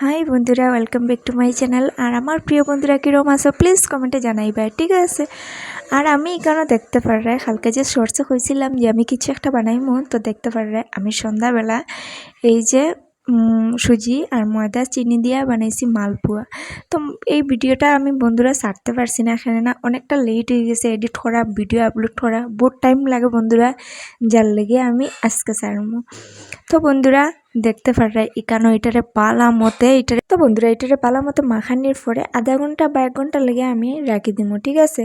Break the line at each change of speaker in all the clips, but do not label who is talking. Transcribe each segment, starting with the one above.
High বন্ধুরা welcome back to my channel আর আমার প্রিয় বন্ধুরা কীরকম আছো প্লিজ কমেন্টে জানাইবা, ঠিক আছে? আর আমি এখানে দেখতে পাররাই হালকা যে শর্টসে হয়েছিলাম যে আমি কিছু একটা বানাইমো, তো দেখতে পাররাই আমি সন্ধ্যাবেলা এই যে সুজি আর ময়দা, চিনি দিয়া বানাইছি মালপোয়া। তো এই ভিডিওটা আমি বন্ধুরা ছাড়তে পারছি না, এখানে না অনেকটা লেট হয়ে গেছে এডিট করা ভিডিও আপলোড করা, বহুত টাইম লাগে বন্ধুরা, যার লেগে আমি আজকে ছাড়বো তো বন্ধুরা, দেখতে পাররাই এখানে এটারে পালা মতে, এটারে তো বন্ধুরা, এটারে পালা মতে মাখানির পরে আধা ঘণ্টা বা এক ঘণ্টা লেগে আমি রাখি দিব ঠিক আছে?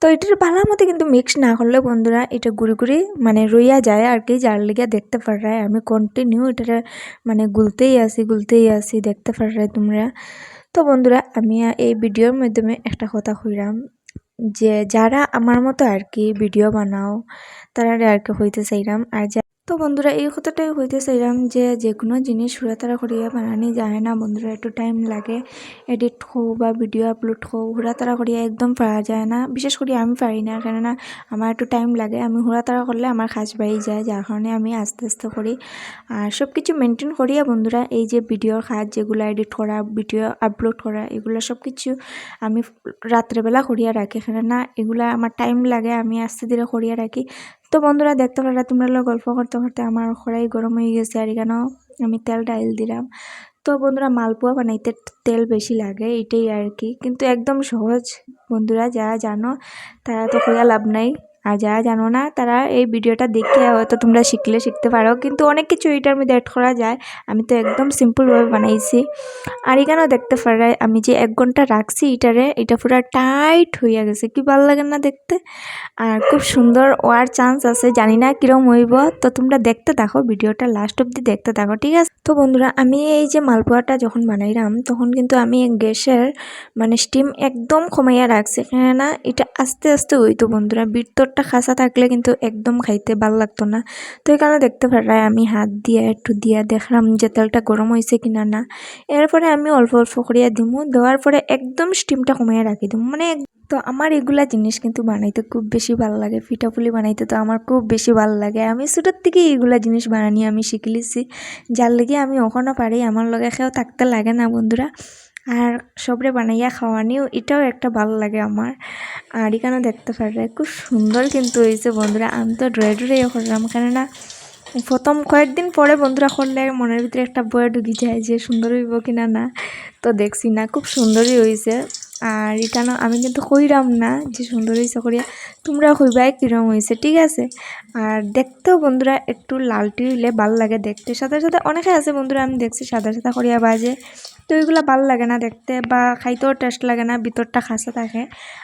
তো এটার পালা মতে কিন্তু মিক্স না করলে বন্ধুরা, এটা গুড়ি গুড়ি মানে রইয়া যায় আর কি, যার লেগে দেখতে পাররাই, আমি কন্টিনিউ এটারে মানে গুলতেই আসি গুলতেই আসি দেখতে পাররাই তোমরা। তো বন্ধুরা, আমি এই ভিডিওর মাধ্যমে একটা কথা কইরাম, যে যারা আমার মতো আর কি ভিডিও বানাও তারা আর কি হইতে চাইরাম, আর যা বন্ধুরা, এই কথাটাই হইতে চাইলাম যে যে কোনো জিনিস হুড়াতাড়া করিয়া বানানি যায় না বন্ধুরা, একটু টাইম লাগে। এডিট হোক বা ভিডিও আপলোড হোক হুড়াতাড়া করিয়া একদম পারা যায় না। বিশেষ করে আমি পারি না, কেননা আমার একটু টাইম লাগে। আমি হুড়াতাড়া করলে আমার কাজ বাড়ি যায়, যার কারণে আমি আস্তে আস্তে করি। আর সব কিছু মেনটেন করিয়া বন্ধুরা, এই যে ভিডিওর কাজ যেগুলো এডিট করা ভিডিও আপলোড করা, এগুলো সব কিছু আমি রাত্রেবেলা করিয়া রাখি। কেননা এগুলা আমার টাইম লাগে, আমি আস্তে ধীরে করিয়া রাখি। তো বন্ধুরা, দেখতে পারা তোমরা গল্প করতে করতে আমার খড়াই গরম হয়ে গেছে। আর কেন আমি তেল ডাইল দিলাম। তো বন্ধুরা, মালপোয়া বানাইতে তেল বেশি লাগে, এটাই আর কি। কিন্তু একদম সহজ, বন্ধুরা, যারা জানো, তারা তো খোঁজা লাভ নাই। আর যারা জানো না, তারা এই ভিডিওটা দেখে হয়তো তোমরা শিখলে শিখতে পারো। কিন্তু অনেক কিছু এটার মধ্যে অ্যাড করা যায়। আমি তো একদম সিম্পলভাবে বানাইছি। আর এখানেও দেখতে পারাই আমি যে এক ঘণ্টা রাখছি এটারে, এটা পুরো টাইট হইয়া গেছে। কি ভালো লাগে না দেখতে? আর খুব সুন্দর ওয়ার চান্স আছে। জানি না কিরম হইব। তো তোমরা দেখতে থাকো ভিডিওটা লাস্ট অব্দি দেখতে থাকো ঠিক আছে? তো বন্ধুরা, আমি এই যে মালপোয়াটা যখন বানাইলাম, তখন কিন্তু আমি গ্যাসের মানে স্টিম একদম কমাইয়া রাখছি। কেননা এটা আস্তে আস্তে হইতো বন্ধুরা ভিতরটা খাসা থাকলে কিন্তু একদম খাইতে ভালো লাগতো না। তো এই কারণে দেখতে পারাই আমি হাত দিয়ে, একটু দিয়া দেখলাম যে তেলটা গরম হয়েছে কিনা না। এরপরে আমি অল্প অল্প করিয়া দিমু। দেওয়ার পরে একদম স্টিমটা কমাইয়া রাখি দিমু। মানে তো আমার এগুলা জিনিস কিন্তু বানাইতে খুব বেশি ভালো লাগে। পিঠাপুলি বানাইতে তো আমার খুব বেশি ভালো লাগে। আমি ছোটোর থেকে এইগুলা জিনিস বানানি আমি শিখলিছি যার লেগে আমি ওখানে পারি। আমার লগে খেয়েও থাকতে লাগে না, বন্ধুরা। আর সবরে বানাইয়া খাওয়ানিও এটাও একটা ভালো লাগে আমার। আর এখানে দেখতে পারে খুব সুন্দর কিন্তু হয়েছে বন্ধুরা, আমি তো ড্রয়ে ড্রয়ে করলাম, কেননা প্রথম কয়েকদিন পরে বন্ধুরা করলে মনের ভিতরে একটা বয়ে ঢুকি যায় যে সুন্দর হইব কিনা না, তো দেখছি না, খুব সুন্দরই হয়েছে আর এখানে আমি কিন্তু কইরাম না যে সুন্দর হয়েছে করিয়া। তোমরা কইবাই কিরম হয়েছে ঠিক আছে? আর দেখতেও বন্ধুরা, একটু লালটি হইলে ভালো লাগে দেখতে। সাদা সাদা অনেকে আছে বন্ধুরা, আমি দেখছি সাদা সাদা করিয়া বাজে। তো এগুলো ভালো লাগে না দেখতে বা খাইতেও টেস্ট লাগে না, ভিতরটা খাসা থাকে।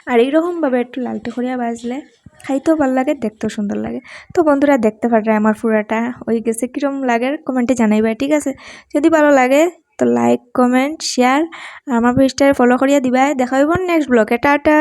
আর এইরকমভাবে একটু লালটি করিয়া বাজলে খাইতেও ভালো লাগে, দেখতেও সুন্দর লাগে। তো বন্ধুরা, দেখতে পারে আমার পুরাটা হয়ে গেছে। কীরকম লাগে, কমেন্টে জানাইবা, ঠিক আছে? যদি ভালো লাগে তো লাইক কমেন্ট শেয়ার আমার পেজটারে ফলো করিয়া দিবাই। দেখা হইব নেক্সট ব্লগে টাটা।